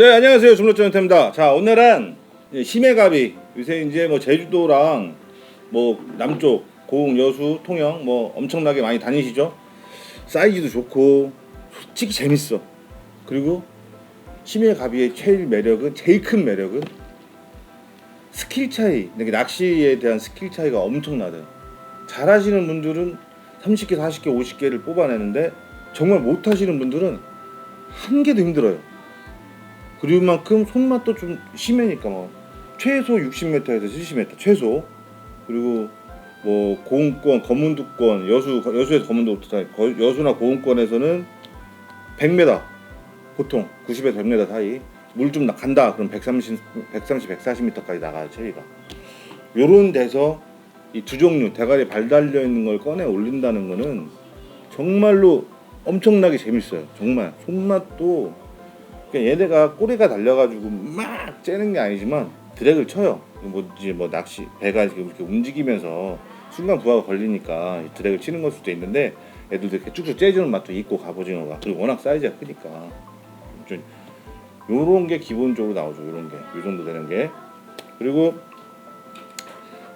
네 안녕하세요 중로전입니다. 자 오늘은 심해갑이 요새 이제 뭐 제주도랑 뭐 남쪽 고흥 여수 통영 뭐 엄청나게 많이 다니시죠. 사이즈도 좋고 솔직히 재밌어. 그리고 심해갑이의 제일 매력은 제일 큰 매력은 스킬 차이. 낚시에 대한 스킬 차이가 엄청나대요. 잘하시는 분들은 30개, 40개, 50개를 뽑아내는데 정말 못하시는 분들은 한 개도 힘들어요. 그리고 만큼 손맛도 좀 심하니까 뭐. 최소 60m에서 70m 최소. 그리고 뭐 고흥권 검은두권 여수 여수에서 검은두 여수나 고흥권에서는 100m 보통 90에서 100m 사이. 물 좀 간다. 그럼 130 130 140m까지 나가요 체리가. 요런 데서 이 두 종류 대가리 발 달려 있는 걸 꺼내 올린다는 거는 정말로 엄청나게 재밌어요. 정말 손맛도 그러니까 얘네가 꼬리가 달려가지고 막 째는 게 아니지만 드랙을 쳐요. 뭐 이제 뭐 낚시 배가 이렇게 움직이면서 순간 부하가 걸리니까 이 드랙을 치는 걸 수도 있는데 애들도 이렇게 쭉쭉 째주는 맛도 있고 갑오징어가 그리고 워낙 사이즈가 크니까 좀 요런 게 기본적으로 나오죠. 요런 게 요 정도 되는 게 그리고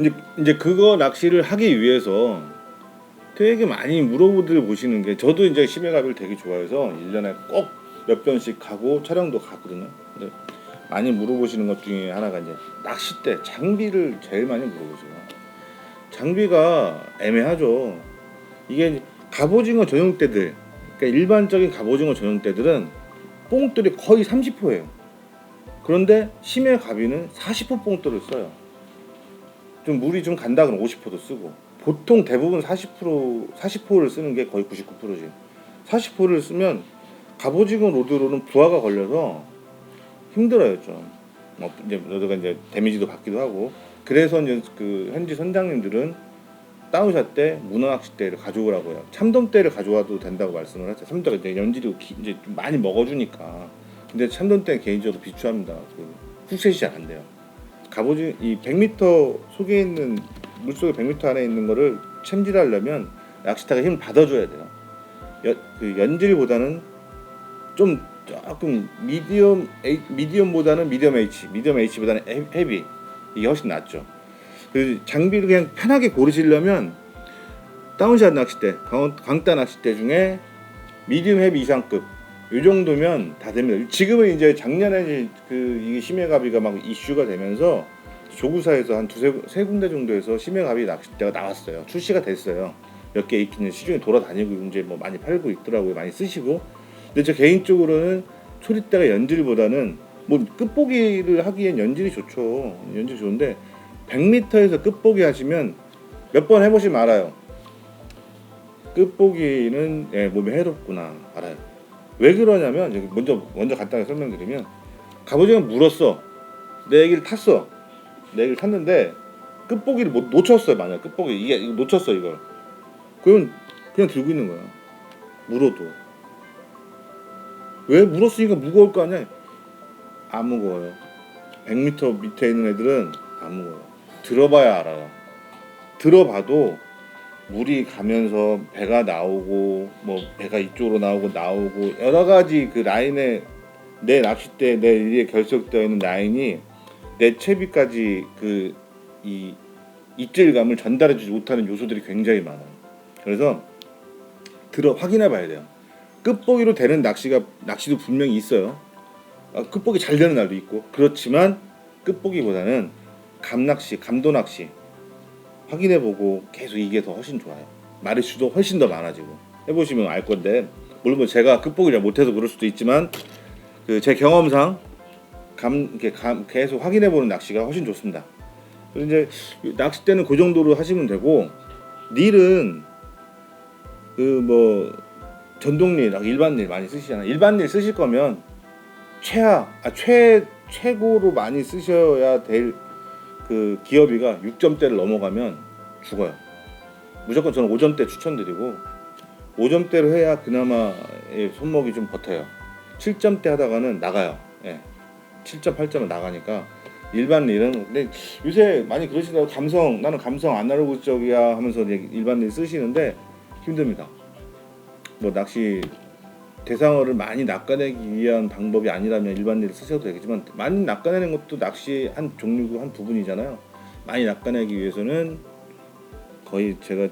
이제 이제 그거 낚시를 하기 위해서 되게 많이 물어보들 보시는 게 저도 이제 심해가비를 되게 좋아해서 1년에 꼭 몇 번씩 가고 촬영도 가거든요. 근데 많이 물어보시는 것 중에 하나가 이제 낚싯대 장비를 제일 많이 물어보세요. 장비가 애매하죠. 이게 갑오징어 전용대들, 그러니까 일반적인 갑오징어 전용대들은 뽕돌이 거의 30호예요. 그런데 심해 가비는 40호 뽕돌을 써요. 좀 물이 좀 간다 그러면 50호도 쓰고 보통 대부분 40% 40호를 쓰는 게 거의 99%지. 40호를 쓰면 갑오징어 로드로는 부하가 걸려서 힘들어요 좀. 뭐 이제 로드가 이제 데미지도 받기도 하고 그래서 이제 그 현지 선장님들은 다운샷 때 문어 낚싯대를 가져오라고요. 참돔대를 가져와도 된다고 말씀을 하죠. 참돔가 이제 연질이 기- 이제 좀 많이 먹어주니까. 근데 참돔대는 개인적으로 비추합니다. 그 훅셋이 잘 안 돼요. 갑오징 이 100m 속에 있는 물속에 100m 안에 있는 거를 챔질하려면 낚시타가 힘을 받아줘야 돼요. 연, 그 연질보다는 좀 조금 미디엄 A, 미디엄보다는 미디엄 H, 미디엄 H보다는 헤- 헤비 이게 훨씬 낫죠. 그 장비를 그냥 편하게 고르시려면 다운샷 낚싯대, 광, 광따 낚싯대 중에 미디엄 헤비 이상급 요 정도면 다 됩니다. 지금은 이제 작년에 그 이게 심해가비가 막 이슈가 되면서 조구사에서 한 두세 세 군데 정도에서 심해가비 낚싯대가 나왔어요. 출시가 됐어요. 몇 개 있기는 시중에 돌아다니고 이제 뭐 많이 팔고 있더라고요. 많이 쓰시고. 근데 저 개인적으로는 초리대가 연질보다는 뭐 끝보기를 하기엔 연질이 좋죠. 연질 좋은데 100m에서 끝보기 하시면 몇 번 해보시면 알아요. 끝보기는 예, 몸에 해롭구나 알아요. 왜 그러냐면 먼저 먼저 간단하게 설명드리면 갑오징어 물었어. 내 얘기를 탔어. 내 얘기를 탔는데 끝보기를 못 놓쳤어요. 만약 끝보기 이게 놓쳤어 이걸. 그럼 그냥 들고 있는 거야. 물어도. 왜 물었으니까 무거울 거 아니야? 안 무거워요. 100m 밑에 있는 애들은 안 무거워요. 들어봐야 알아요. 들어봐도 물이 가면서 배가 나오고 뭐 배가 이쪽으로 나오고 나오고 여러 가지 그 라인에 내 낚싯대 내 위에 결석되어 있는 라인이 내 채비까지 그 이 입질감을 전달해주지 못하는 요소들이 굉장히 많아요. 그래서 들어 확인해 봐야 돼요. 끝보기로 되는 낚시가 낚시도 분명히 있어요. 아, 끝보기 잘 되는 날도 있고 그렇지만 끝보기보다는 감낚시, 감도낚시 확인해보고 계속 이게 더 훨씬 좋아요. 마리수도 훨씬 더 많아지고 해보시면 알 건데 물론 뭐 제가 극복을 잘 못해서 그럴 수도 있지만 그 제 경험상 감, 감 계속 확인해보는 낚시가 훨씬 좋습니다. 이제 낚싯대는 그 정도로 하시면 되고 릴은 그뭐 전동릴, 일반릴 많이 쓰시잖아요. 일반릴 쓰실 거면 최하, 아, 최 최고로 많이 쓰셔야 될 그 기어비가 6점대를 넘어가면 죽어요. 무조건 저는 5점대 추천드리고 5점대로 해야 그나마 예, 손목이 좀 버텨요. 7점대 하다가는 나가요. 예. 7점, 8점은 나가니까 일반 릴은 근데 요새 많이 그러시더라고 감성 나는 감성 아날로그 쪽이야 하면서 일반 릴 쓰시는데 힘듭니다. 뭐 낚시 대상어를 많이 낚아내기 위한 방법이 아니라면 일반인을 쓰셔도 되겠지만 많이 낚아내는 것도 낚시 한 종류고 한 부분이잖아요. 많이 낚아내기 위해서는 거의 제가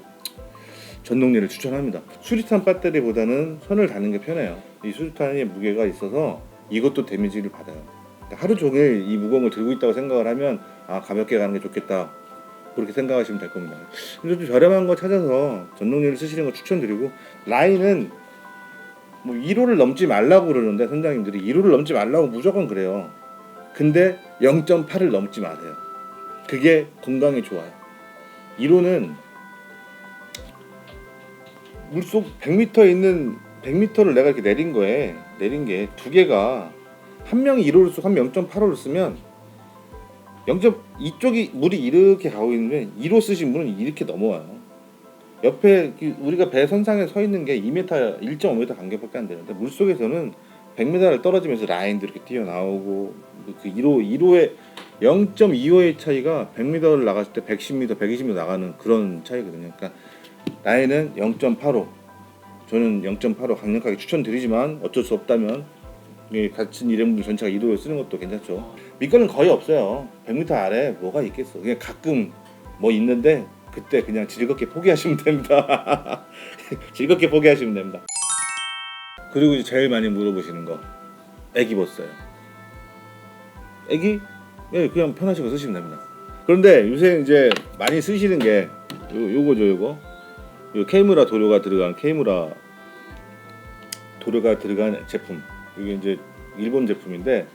전동리를 추천합니다. 수리탄 배터리보다는 선을 다는 게 편해요. 이 수리탄이 무게가 있어서 이것도 데미지를 받아요. 그러니까 하루 종일 이 무거운 걸 들고 있다고 생각을 하면 아 가볍게 가는 게 좋겠다 그렇게 생각하시면 될 겁니다. 근데 좀 저렴한 거 찾아서 전동리를 쓰시는 거 추천드리고 라인은 뭐 1호를 넘지 말라고 그러는데 선장님들이 1호를 넘지 말라고 무조건 그래요. 근데 0.8을 넘지 마세요. 그게 건강에 좋아요. 1호는 물속 100m에 있는 100m를 내가 이렇게 내린 거에 내린 게 두 개가 한 명이 1호를 쓰고 한명 0.85를 쓰면 0. 이쪽이 물이 이렇게 가고 있는데 2호 쓰신 분은 이렇게 넘어와요. 옆에 그 우리가 배 선상에 서 있는 게 2m, 1.5m 간격밖에 안 되는데 물 속에서는 100m를 떨어지면서 라인도 이렇게 튀어 나오고 그 1호 1호의 0.25의 차이가 100m를 나갔을 때 110m, 120m 나가는 그런 차이거든요. 그러니까 라인은 0.85. 저는 0.85 강력하게 추천드리지만 어쩔 수 없다면 이 같은 일회분들 전체가 2도를 쓰는 것도 괜찮죠. 밑거는 거의 없어요. 100m 아래 뭐가 있겠어. 그냥 가끔 뭐 있는데 그때 그냥 즐겁게 포기하시면 됩니다. 즐겁게 포기하시면 됩니다. 그리고 이제 제일 많이 물어보시는 거 애기 벗어요. 애기? 예, 그냥 편하시고 쓰시면 됩니다. 그런데 요새 이제 많이 쓰시는 게 요, 요거죠, 요거. 요 케이무라 도료가 들어간 케이무라 도료가 들어간 제품. 이게 이제 일본 제품인데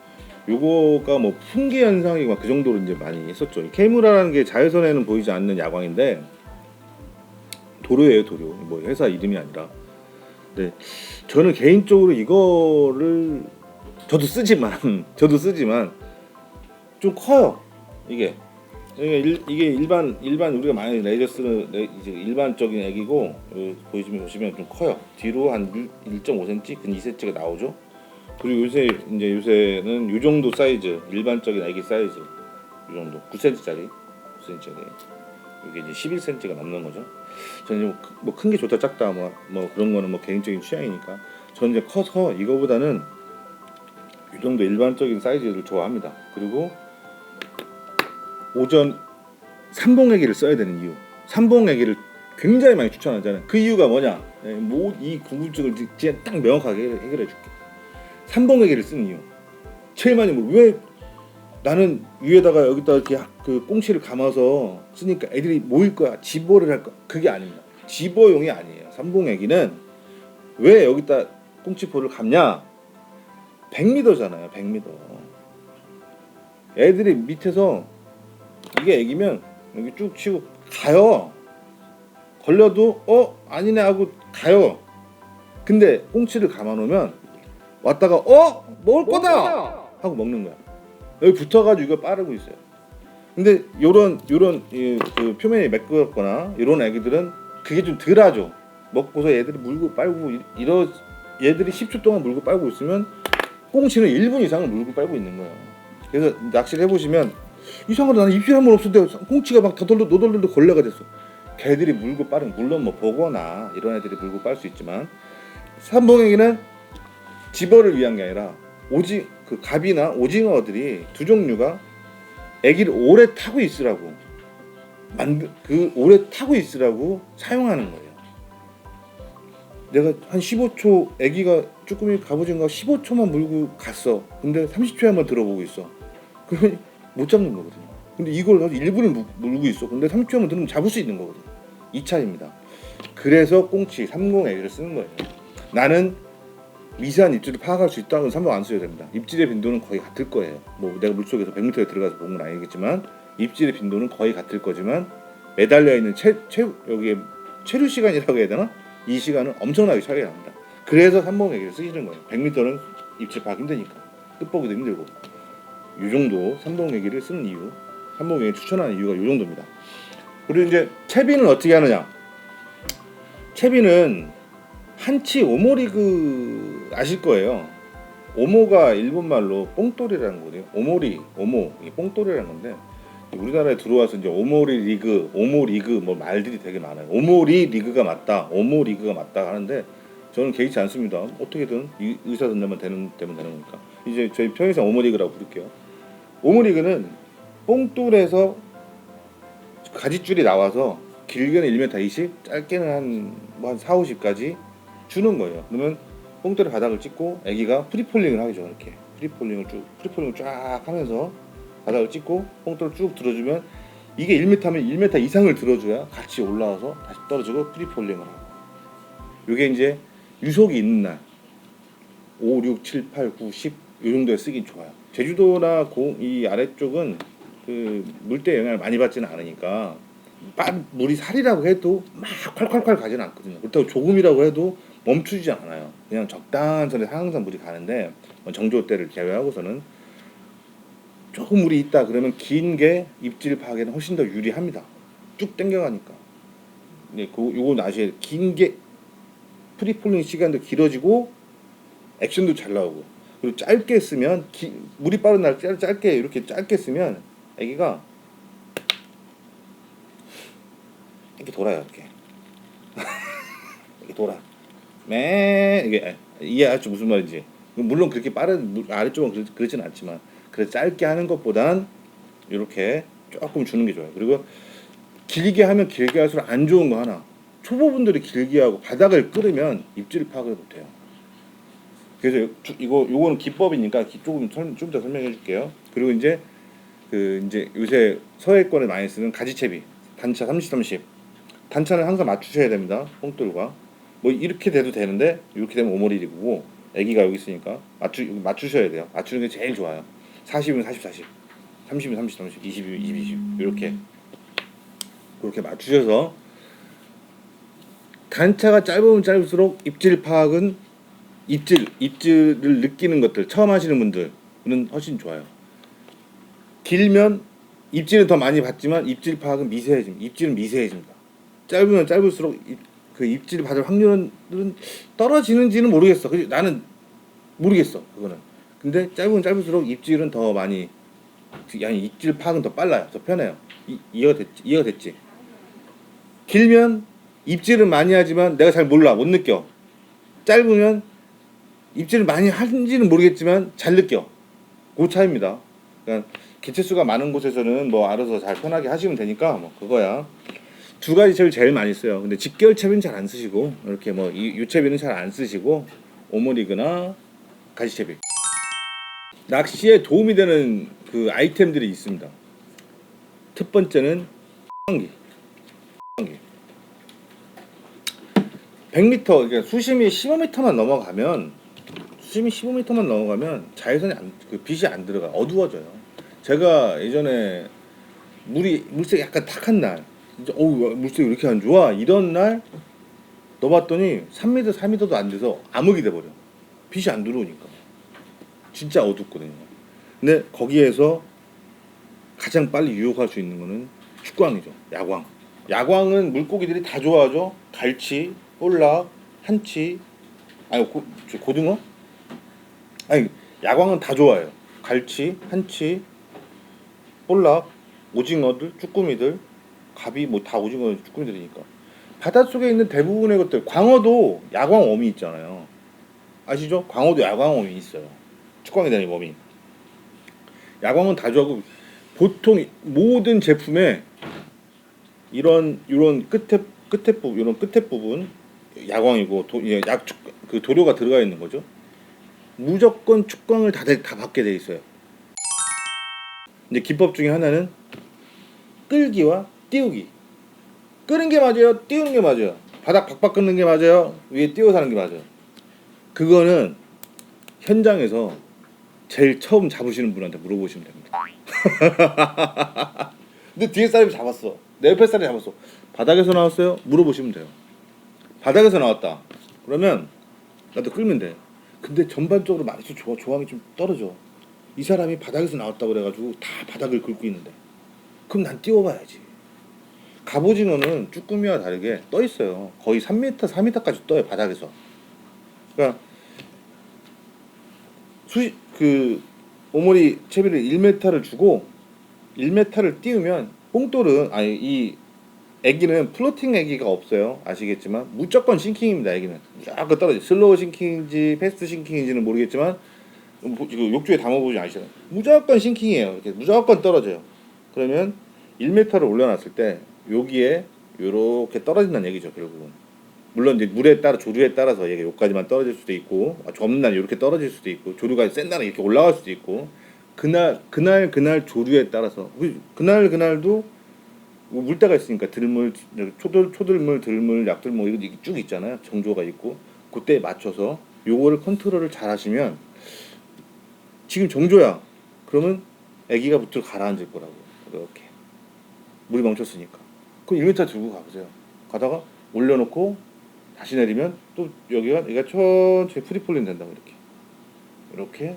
요거가 뭐 풍기 현상이 막 그 정도로 이제 많이 했었죠. 이 케이무라라는 게 자외선에는 보이지 않는 야광인데 도료예요, 도료. 뭐 회사 이름이 아니라. 근데 저는 개인적으로 이거를 저도 쓰지만 저도 쓰지만 좀 커요. 이게 이게, 일, 이게 일반 일반 우리가 많이 레이저 쓰는 레- 이제 일반적인 액이고 보시면 보시면 좀 커요. 뒤로 한 1.5cm, 근 2cm가 나오죠. 그리고 요새 이제 요새는 요 정도 사이즈 일반적인 애기 사이즈 요 정도 9cm짜리 9cm짜리 이게 이제 11cm가 넘는 거죠. 저는 뭐 큰 게 좋다 작다 뭐, 뭐 그런 거는 뭐 개인적인 취향이니까 저는 이제 커서 이거보다는 이 정도 일반적인 사이즈를 좋아합니다. 그리고 오전 삼봉애기를 써야 되는 이유. 삼봉애기를 굉장히 많이 추천하잖아요. 그 이유가 뭐냐? 예, 뭐, 이 궁금증을 진짜 딱 명확하게 해결해 줄게. 삼봉애기를 쓰는 이유. 제일 많이 뭐, 왜 나는 위에다가 여기다 이렇게 하- 그 꽁치를 감아서 쓰니까 애들이 모일 거야. 집어를 할 거야. 그게 아닙니다. 집어용이 아니에요. 삼봉애기는 왜 여기다 꽁치포를 감냐? 100m잖아요. 100m. 애들이 밑에서 이게 애기면 여기 쭉 치고 가요. 걸려도 어 아니네 하고 가요. 근데 꽁치를 감아 놓으면 왔다가 어 먹을 거다 하고 먹는 거야. 여기 붙어가지고 이거 빠르고 있어요. 근데 요런 요런 이, 그 표면이 매끄럽거나 이런 애기들은 그게 좀 덜하죠. 먹고서 얘들이 물고 빨고 이- 이러 얘들이 10초 동안 물고 빨고 있으면 꽁치는 1분 이상을 물고 빨고 있는 거예요. 그래서 낚시를 해보시면 이상하다 나는 입질 한 번 없었는데 꽁치가 막 더덜더 노덜덜 걸레가 됐어. 개들이 물고 빠른 물론 뭐 보거나 이런 애들이 물고 빨 수 있지만 삼봉에기는 집어를 위한 게 아니라 오지 그 갑이나 오징어들이 두 종류가 애기를 오래 타고 있으라고 만드 그 오래 타고 있으라고 사용하는 거예요. 내가 한 15초 애기가 쭈꾸미 갑오징어가 15초만 물고 갔어. 근데 30초에 한번 들어보고 있어. 그러면 못 잡는 거거든요. 근데 이걸 가지고 1분을 무- 물고 있어. 근데 30초에 한번 들으면 잡을 수 있는 거거든. 이 차이입니다. 그래서 꽁치 30 애기를 쓰는 거예요. 나는 미세한 입질을 파악할 수 있다면 삼봉 안 써야 됩니다. 입질의 빈도는 거의 같을 거예요. 뭐 내가 물속에서 100m에 들어가서 본 건 아니겠지만 입질의 빈도는 거의 같을 거지만 매달려 있는 체, 체 여기에 체류 시간이라고 해야 되나? 이 시간은 엄청나게 차이가 납니다. 그래서 삼봉 얘기를 쓰시는 거예요. 100m는 입질 파악 힘드니까 끝보기도 힘들고 이 정도 삼봉 얘기를 쓰는 이유, 삼봉 얘기 추천하는 이유가 이 정도입니다. 그리고 이제 채비는 어떻게 하느냐? 채비는 한치 오모리그 아실 거예요. 오모가 일본 말로 뽕돌이라는 거예요. 오모리, 오모, 이 뽕돌이라는 건데 우리나라에 들어와서 이제 오모리 리그, 오모 리그 뭐 말들이 되게 많아요. 오모리 리그가 맞다, 오모 리그가 맞다 하는데 저는 개의치 않습니다. 어떻게든 이 의사 선정만 되는 되면 되는 거니까. 이제 저희 평생 오모 리그라고 부를게요. 오모 리그는 뽕돌에서 가지줄이 나와서 길게는 1m 20, 짧게는 한뭐한 4, 50까지 주는 거예요. 그러면 뽕돌의 바닥을 찍고 아기가 프리폴링을 하죠. 이렇게 프리폴링을 쭉 프리폴링을 쫙 하면서 바닥을 찍고 뽕돌을 쭉 들어주면 이게 1m면 1m 이상을 들어줘야 같이 올라와서 다시 떨어지고 프리폴링을 하고. 이게 이제 유속이 있는 날 5, 6, 7, 8, 9, 10 이 정도에 쓰기 좋아요. 제주도나 고, 이 아래쪽은 그 물때 영향을 많이 받지는 않으니까 빠, 물이 살이라고 해도 막 콸콸콸 가지는 않거든요. 그렇다고 조금이라고 해도 멈추지 않아요. 그냥 적당한 선에 항상 물이 가는데 뭐 정조 때를 제외하고서는 조금 물이 있다 그러면 긴 게 입질 파악에는 훨씬 더 유리합니다. 쭉 당겨가니까. 네, 그 요건 아셔야 돼요. 긴게 프리폴링 시간도 길어지고 액션도 잘 나오고 그리고 짧게 쓰면 기, 물이 빠른 날 짧, 짧게 이렇게 짧게 쓰면 애기가 이렇게 돌아요 이렇게 이렇게 돌아 매 이게 이해하죠 무슨 말인지 물론 그렇게 빠른 물- 아래쪽은 그렇, 그렇지는 않지만 그래 짧게 하는 것보단 이렇게 조금 주는 게 좋아요 그리고 길게 하면 길게 할수록 안 좋은 거 하나 초보분들이 길게 하고 바닥을 끌으면 입질 파악을 못해요. 그래서 주- 이거 요거는 기법이니까 기- 조금 좀더 설명해 줄게요. 그리고 이제 그 이제 요새 서해권에 많이 쓰는 가지채비 단차 30 30 단차는 항상 맞추셔야 됩니다. 뽕돌과 뭐 이렇게 돼도 되는데 이렇게 되면 오머리리고 아기가 여기 있으니까 맞추 맞추셔야 돼요. 맞추는 게 제일 좋아요. 40이면 40 40 30이면 30 30 20이면 20 20 이렇게 그렇게 맞추셔서 단차가 짧으면 짧을수록 입질 파악은 입질 입질을 느끼는 것들 처음 하시는 분들은 훨씬 좋아요. 길면 입질은 더 많이 받지만 입질 파악은 미세해집니다. 입질은 미세해집니다. 짧으면 짧을수록 입, 그 입질 받을 확률은 떨어지는지는 모르겠어. 그지? 나는 모르겠어. 그거는. 근데 짧으면 짧을수록 입질은 더 많이 아니 입질 파악은 더 빨라요. 더 편해요. 이, 이해가 됐지? 이해가 됐지? 길면 입질은 많이 하지만 내가 잘 몰라 못 느껴 짧으면 입질을 많이 하는지는 모르겠지만 잘 느껴 그 차이입니다 그러니까 개체수가 많은 곳에서는 뭐 알아서 잘 편하게 하시면 되니까 뭐 그거야 두 가지 채비 제일 많이 써요. 근데 직결 채비는 잘안 쓰시고 이렇게 뭐 이 유채비는 잘 안 쓰시고 오모리그나 가시채비. 낚시에 도움이 되는 그 아이템들이 있습니다. 첫 번째는 기 100m 그러니까 수심이 15m만 넘어가면 수심이 15m만 넘어가면 자외선이 안, 그 빛이 안 들어가 어두워져요. 제가 예전에 물이 물색이 약간 탁한 날, 이제 어우 물색이 왜 이렇게 안 좋아 이런 날 넣어봤더니 3m 4m도 안 돼서 암흑이 돼버려. 빛이 안 들어오니까 진짜 어둡거든요. 근데 거기에서 가장 빨리 유혹할 수 있는 거는 축광이죠. 야광. 야광은 물고기들이 다 좋아하죠. 갈치, 볼락, 한치, 아니 고, 저 고등어? 아니 야광은 다 좋아해요. 갈치, 한치, 볼락, 오징어들, 쭈꾸미들, 갑이 뭐 다 오징어, 쭈꾸미들이니까 바닷속에 있는 대부분의 것들 광어도 야광 웜이 있잖아요. 아시죠? 광어도 야광 웜이 있어요. 축광이 되는 웜이. 야광은 다 좋아하고 보통 모든 제품에 이런 이런 끝에 끝에 부분 이런 끝에 부분 야광이고 도, 예, 도료가 들어가 있는 거죠. 무조건 축광을 다, 다 받게 돼 있어요. 이제 기법 중에 하나는 끌기와 띄우기. 끄는 게 맞아요, 띄우는 게 맞아요. 바닥 박박 끄는 게 맞아요, 위에 띄워서 하는 게 맞아요. 그거는 현장에서 제일 처음 잡으시는 분한테 물어보시면 됩니다. 근데 뒤에 사람이 잡았어. 내 옆에 사람이 잡았어. 바닥에서 나왔어요? 물어보시면 돼요. 바닥에서 나왔다. 그러면 나도 끌면 돼. 근데 전반적으로 말수 조, 조항이 좀 떨어져. 이 사람이 바닥에서 나왔다고 그래가지고 다 바닥을 긁고 있는데. 그럼 난 띄워봐야지. 갑오징어는 쭈꾸미와 다르게 떠 있어요. 거의 3m, 4m까지 떠요 바닥에서. 그러니까 수, 그 오모리 채비를 1m를 주고 1m를 띄우면 뽕돌은 아니 이 애기는 플로팅 애기가 없어요. 아시겠지만 무조건 싱킹입니다. 애기는 무조건 떨어져. 슬로우 싱킹인지 패스트 싱킹인지는 모르겠지만 뭐, 지금 욕조에 담아보지 아시잖아요. 무조건 싱킹이에요. 이렇게 무조건 떨어져요. 그러면 1m를 올려놨을 때 여기에 이렇게 떨어진다는 얘기죠. 결국은. 물론 이제 물에 따라 조류에 따라서 얘가 여기까지만 떨어질 수도 있고 아, 좁은 날 이렇게 떨어질 수도 있고 조류가 센 날은 이렇게 올라갈 수도 있고 그날 그날 그날 조류에 따라서 그- 그날 그날도 뭐 물때가 있으니까 들물 초들 초들물 들물 약들물 뭐 이거 쭉 있잖아요. 정조가 있고. 그때에 맞춰서 요거를 컨트롤을 잘 하시면 지금 정조야. 그러면 아기가 부터 가라앉을 거라고. 이렇게. 물이 멈췄으니까 그럼 1m 들고 가보세요 가다가 올려놓고 다시 내리면 또 여기가 얘가 천천히 프리폴링 된다고 이렇게 이렇게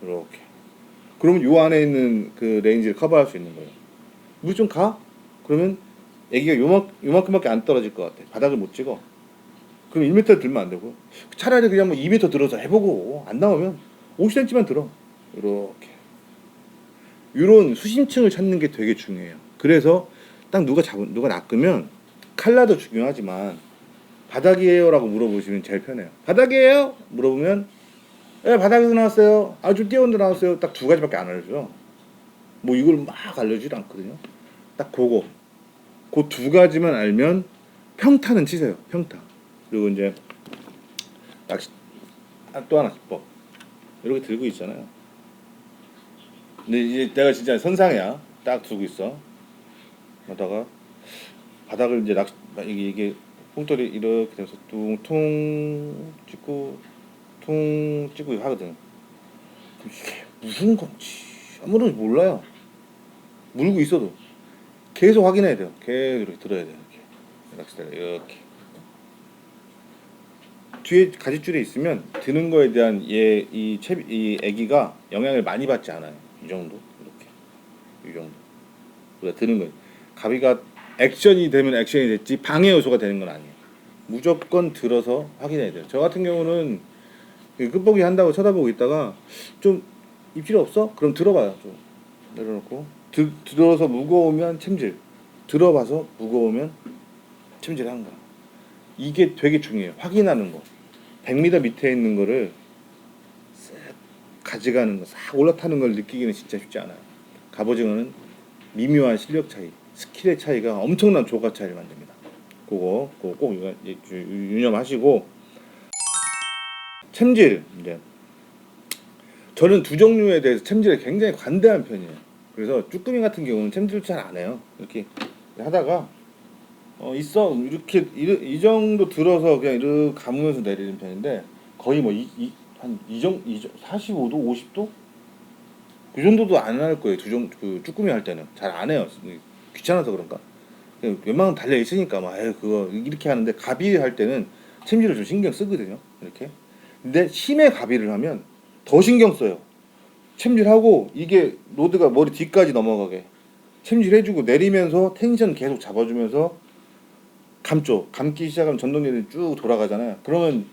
이렇게 그러면 요 안에 있는 그 레인지를 커버할 수 있는 거예요 물 좀 가? 그러면 애기가 요만, 요만큼밖에 안 떨어질 것 같아. 바닥을 못 찍어. 그럼 1m 들면 안 되고. 차라리 그냥 뭐 2m 들어서 해보고 안 나오면 50cm만 들어. 이렇게. 이런 수심층을 찾는 게 되게 중요해요. 그래서 딱 누가 잡 누가 낚으면 칼라도 중요하지만 바닥이에요라고 물어보시면 제일 편해요. 바닥이에요? 물어보면 예 바닥에서 나왔어요. 아주 뛰어온데 나왔어요. 딱 두 가지밖에 안 알려줘요. 뭐 이걸 막 알려주질 않거든요. 딱 그거 그 두 가지만 알면 평타는 치세요. 평타. 그리고 이제 낚시 아, 또 하나 기법 이렇게 들고 있잖아요. 근데 이제 내가 진짜 선상이야. 딱 두고 있어. 그러다가 바닥을 이제 낚시 이게 이게 뽕돌이 이렇게 돼서 뚱퉁 찍고 퉁 찍고 하거든. 이게 무슨 건지 아무도 몰라요. 물고 있어도 계속 확인해야 돼요. 계속 이렇게 들어야 돼요. 이렇게 낚싯대를 이렇게 뒤에 가지줄에 있으면 드는 거에 대한 얘이 이 애기가 영향을 많이 받지 않아요. 이 정도 이렇게 이 정도 우리가 드는 거예요. 가비가 액션이 되면 액션이 됐지 방해 요소가 되는 건 아니에요. 무조건 들어서 확인해야 돼요. 저 같은 경우는 그 끝보기 한다고 쳐다보고 있다가 좀 이 필요 없어? 그럼 들어봐요. 좀 내려놓고 드, 들어서 무거우면 챔질 들어봐서 무거우면 챔질하는 거야. 이게 되게 중요해요. 확인하는 거. 100m 밑에 있는 거를 쓱 가져가는 거, 싹 올라타는 걸 느끼기는 진짜 쉽지 않아요. 갑오징어는 미묘한 실력 차이, 스킬의 차이가 엄청난 조가 차이를 만듭니다. 그거, 그거 꼭 유념하시고 챔질 이제 저는 두 종류에 대해서 챔질에 굉장히 관대한 편이에요. 그래서 쭈꾸미 같은 경우는 챔질 잘 안 해요. 이렇게 하다가 어 있어 이렇게 이, 이 정도 들어서 그냥 이렇게 감으면서 내리는 편인데 거의 뭐 뭐이한이 정도 45도 50도 그 정도도 안 할 거예요. 두종그 쭈꾸미 할 때는 잘 안 해요. 귀찮아서 그런가? 웬만하면 달려 있으니까 막 에이, 그거 이렇게 하는데 가비 할 때는 챔질을 좀 신경 쓰거든요. 이렇게. 근데 심해 가비를 하면 더 신경 써요. 챔질하고 이게 로드가 머리 뒤까지 넘어가게 챔질해주고 내리면서 텐션 계속 잡아주면서 감죠. 감기 시작하면 전동기들이 쭉 돌아가잖아요. 그러면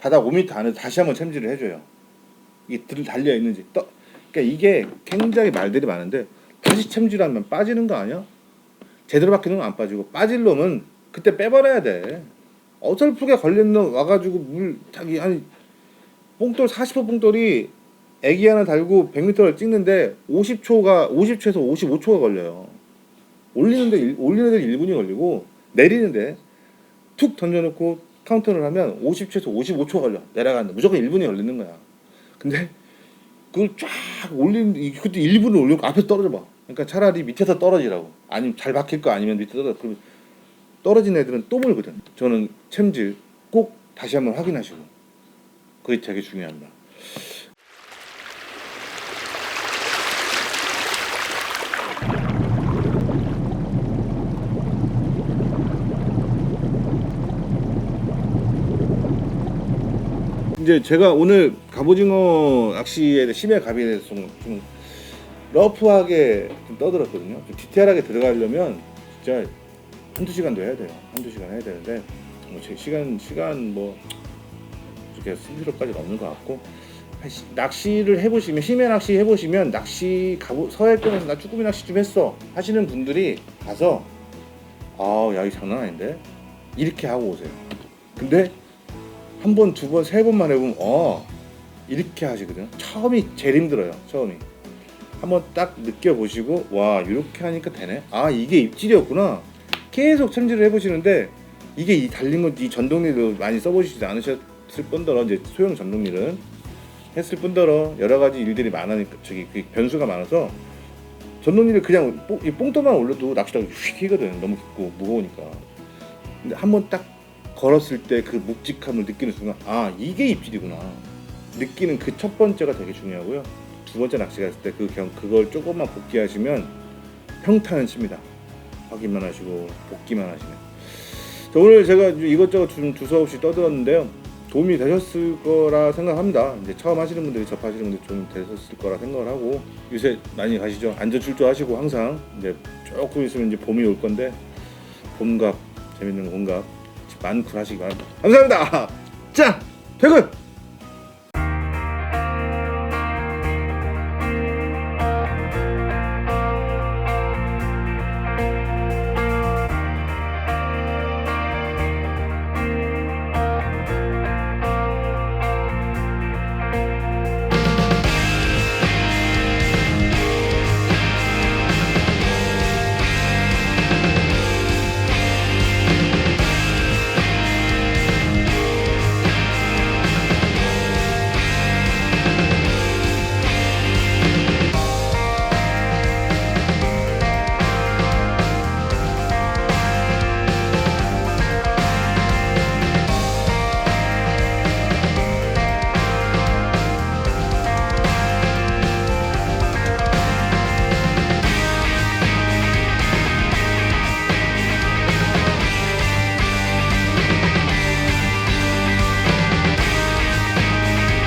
바닥 5m 안에 다시 한번 챔질을 해줘요. 이게 들 달려 있는지. 떠, 그러니까 이게 굉장히 말들이 많은데 다시 챔질하면 빠지는 거 아니야? 제대로 박히는 건 안 빠지고 빠질 놈은 그때 빼버려야 돼. 어설프게 걸린 놈 와가지고 물 자기 한 뽕돌 40호 뽕돌이 애기 하나 달고 100m를 찍는데 50초가 50초에서 55초가 걸려요. 올리는데 일- 올리는데 1분이 걸리고 내리는데 툭 던져놓고 카운터를 하면 50초에서 55초 걸려 내려가는데 무조건 1분이 걸리는 거야. 근데 그걸 쫙 올리는 그때 1분을 올리고 앞에 떨어져 봐. 그러니까 차라리 밑에서 떨어지라고. 아니면 잘 박힐 거 아니면 밑에 떨어져. 그러면 떨어진 애들은 또 물거든. 저는 챔질 꼭 다시 한번 확인하시고. 그게 되게 중요합니다. 이제 제가 오늘 갑오징어 낚시에 심해 갑에 대해서 좀, 좀 러프하게 좀 떠들었거든요. 좀 디테일하게 들어가려면 진짜 한두 시간도 해야 돼요. 한두 시간 해야 되는데 뭐 제 시간 시간 뭐 이렇게 쓸 필요까지는 없는 것 같고 한 시- 낚시를 해보시면 심해 낚시 해보시면 낚시 가보 서해권에서 나 쭈꾸미 낚시 좀 했어 하시는 분들이 가서 아야 이 장난 아닌데 이렇게 하고 오세요. 근데 한 번, 두 번, 세 번만 해보면 어 이렇게 하시거든요. 처음이 제일 힘들어요. 처음이 한번 딱 느껴보시고 와 이렇게 하니까 되네. 아 이게 입질이었구나. 계속 챔질을 해보시는데 이게 이 달린 건이 전동릴을 많이 써보시지 않으셨을 뿐더러 이제 소형 전동릴은 했을 뿐더러 여러 가지 일들이 많으니까 저기 그 변수가 많아서 전동릴을 그냥 뽕, 이 뽕도만 올려도 낚시가 휙 휘거든 너무 깊고 무거우니까 근데 한번 딱 걸었을 때 그 묵직함을 느끼는 순간 아 이게 입질이구나 느끼는 그 첫 번째가 되게 중요하고요 두 번째 낚시가 했을 때그 그걸 조금만 복귀하시면 평타는 칩니다. 확인만 하시고 복귀만 하시면. 자, 오늘 제가 이것저것 좀 두서없이 떠들었는데요. 도움이 되셨을 거라 생각합니다. 이제 처음 하시는 분들이 접하시는 분들 좀 되셨을 거라 생각을 하고 요새 많이 가시죠? 안전 출조하시고 항상 이제 조금 있으면 이제 봄이 올 건데 봄갑 재밌는 봄갑 만쿨 하시기 바랍니다. 감사합니다. 자 퇴근